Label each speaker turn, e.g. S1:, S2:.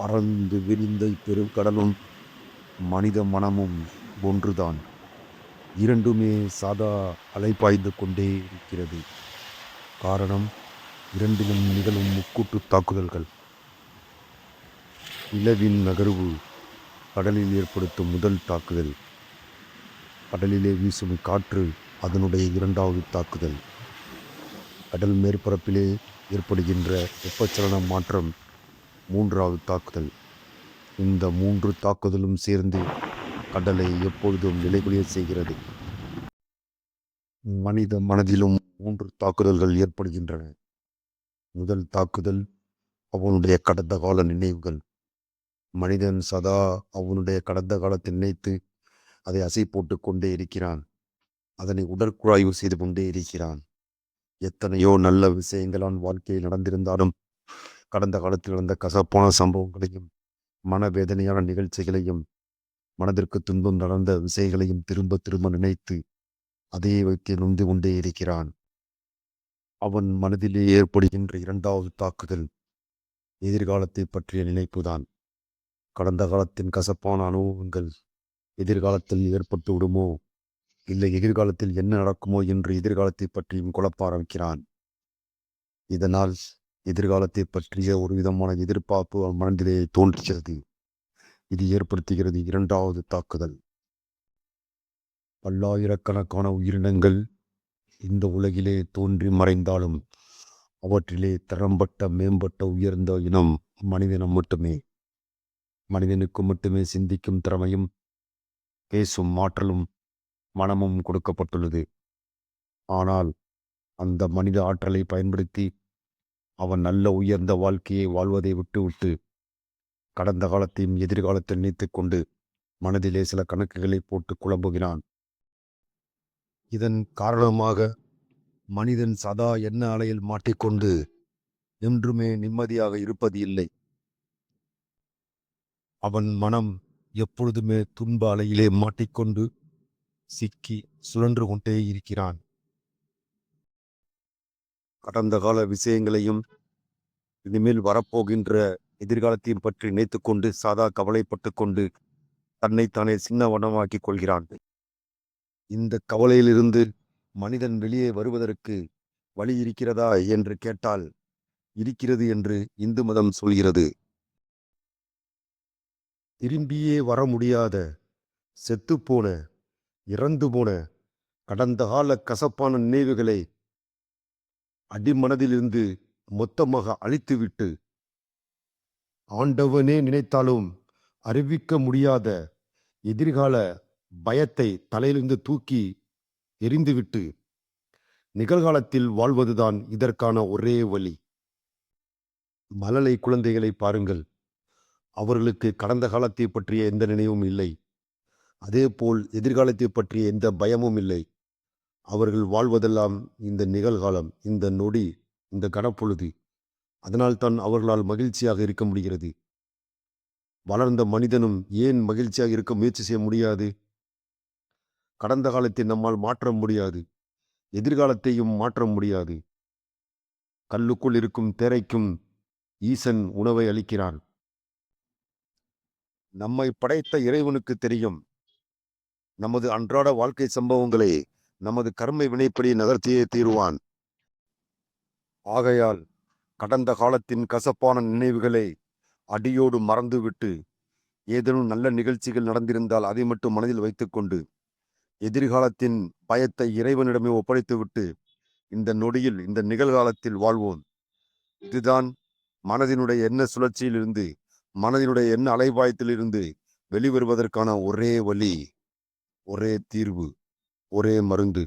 S1: பறந்து விரிந்த பெருங்கடலும் மனித மனமும் ஒன்றுதான். இரண்டுமே சாதா அலைபாய்ந்து கொண்டே இருக்கிறது. காரணம் இரண்டிலும் நிகழும் முக்கூட்டு தாக்குதல்கள். நிலவின் நகர்வு கடலில் ஏற்படுத்தும் முதல் தாக்குதல். கடலிலே வீசும் காற்று அதனுடைய இரண்டாவது தாக்குதல். கடல் மேற்பரப்பிலே ஏற்படுகின்ற வெப்பச்சலன மாற்றம் மூன்றாவது தாக்குதல். இந்த மூன்று தாக்குதலும் சேர்ந்து கடலை எப்பொழுதும் நிலைகுலிய செய்கிறது. மனித மனதிலும் மூன்று தாக்குதல்கள் ஏற்படுகின்றன. முதல் தாக்குதல் அவனுடைய கடந்த கால நினைவுகள். மனிதன் சதா அவனுடைய கடந்த காலத்தை நினைத்து அதை அசை போட்டு கொண்டே இருக்கிறான். அதனை உடற்குழாய்வு செய்து கொண்டே இருக்கிறான். எத்தனையோ நல்ல விஷயங்களான் வாழ்க்கையில் நடந்திருந்தாலும் கடந்த காலத்தில் நடந்த கசப்பான சம்பவங்களையும் மனவேதனையான நிகழ்ச்சிகளையும் மனதிற்கு துன்பம் நடந்த விஷயங்களையும் திரும்ப திரும்ப நினைத்து அதே வைத்து நொந்து கொண்டே இருக்கிறான். அவன் மனதிலே ஏற்படுகின்ற இரண்டாவது தாக்குதல் எதிர்காலத்தை பற்றிய நினைப்புதான். கடந்த காலத்தின் கசப்பான அனுபவங்கள் எதிர்காலத்தில் ஏற்பட்டு விடுமோ? இல்லை எதிர்காலத்தில் என்ன நடக்குமோ என்று எதிர்காலத்தை பற்றியும் குழப்ப ஆரம்பிக்கிறான். இதனால் எதிர்காலத்தை பற்றிய ஒரு விதமான எதிர்பார்ப்பு அவன் மனதிலே தோன்றுகிறது. இது ஏற்படுத்துகிறது இரண்டாவது தாக்குதல். பல்லாயிரக்கணக்கான உயிரினங்கள் இந்த உலகிலே தோன்றி மறைந்தாலும் அவற்றிலே தரம்பட்ட மேம்பட்ட உயர்ந்த இனம் மனிதனம் மட்டுமே. மனிதனுக்கு மட்டுமே சிந்திக்கும் திறமையும் பேசும் ஆற்றலும் மனமும் கொடுக்கப்பட்டுள்ளது. ஆனால் அந்த மனித ஆற்றலை பயன்படுத்தி அவன் நல்ல உயர்ந்த வாழ்க்கையை வாழ்வதை விட்டுவிட்டு கடந்த காலத்தையும் எதிர்காலத்தை நினைத்துக் கொண்டு மனதிலே சில கணக்குகளை போட்டு குழம்புகிறான். இதன் காரணமாக மனிதன் சதா எண்ண அலையில் மாட்டிக்கொண்டு என்றுமே நிம்மதியாக இருப்பது இல்லை. அவன் மனம் எப்பொழுதுமே துன்ப அலையிலே மாட்டிக்கொண்டு சிக்கி சுழன்று கொண்டே இருக்கிறான். கடந்த கால விஷயங்களையும் இனிமேல் வரப்போகின்ற எதிர்காலத்தையும் பற்றி நினைத்து கொண்டு சாதா கவலைப்பட்டு கொண்டு தன்னைத்தானே சின்ன கொள்கிறான். இந்த கவலையிலிருந்து மனிதன் வெளியே வருவதற்கு வழி இருக்கிறதா என்று கேட்டால் இருக்கிறது என்று இந்து மதம் சொல்கிறது. திரும்பியே வர முடியாத செத்துப்போன இறந்து போன கடந்த கால கசப்பான நினைவுகளை அடிமனதிலிருந்து மொத்தமாக அழித்துவிட்டு ஆண்டவனே நினைத்தாலும் அறிவிக்க முடியாத எதிர்கால பயத்தை தலையிலிருந்து தூக்கி எரிந்துவிட்டு நிகழ்காலத்தில் வாழ்வதுதான் இதற்கான ஒரே வழி. மலலை குழந்தைகளை பாருங்கள். அவர்களுக்கு கடந்த காலத்தை பற்றிய எந்த நினைவும் இல்லை. அதேபோல் எதிர்காலத்தை பற்றிய எந்த பயமும் இல்லை. அவர்கள் வாழ்வதெல்லாம் இந்த நிகழ்காலம் இந்த நொடி இந்த கனப்பொழுது. அதனால்தான் அவர்களால் மகிழ்ச்சியாக இருக்க முடிகிறது. வளர்ந்த மனிதனும் ஏன் மகிழ்ச்சியாக இருக்க முயற்சி செய்ய முடியாது? கடந்த காலத்தை நம்மால் மாற்ற முடியாது. எதிர்காலத்தையும் மாற்ற முடியாது. கல்லுக்குள் இருக்கும் தேரைக்கும் ஈசன் உணவை அளிக்கிறான். நம்மை படைத்த இறைவனுக்கு தெரியும். நமது அன்றாட வாழ்க்கை சம்பவங்களே நமது கர்மை வினைப்படி நகர்த்தியே தீருவான். ஆகையால் கடந்த காலத்தின் கசப்பான நினைவுகளை அடியோடு மறந்துவிட்டு ஏதேனும் நல்ல நிகழ்ச்சிகள் நடந்திருந்தால் அதை மட்டும் மனதில் வைத்துக்கொண்டு எதிர்காலத்தின் பயத்தை இறைவனிடமே ஒப்படைத்துவிட்டு இந்த நொடியில் இந்த நிகழ்காலத்தில் வாழ்வோம். இதுதான் மனதினுடைய எண்ண சுழற்சியிலிருந்து மனதினுடைய எண்ண அலைபாயத்திலிருந்து வெளிவருவதற்கான ஒரே வழி ஒரே தீர்வு. ஒரே மருந்து.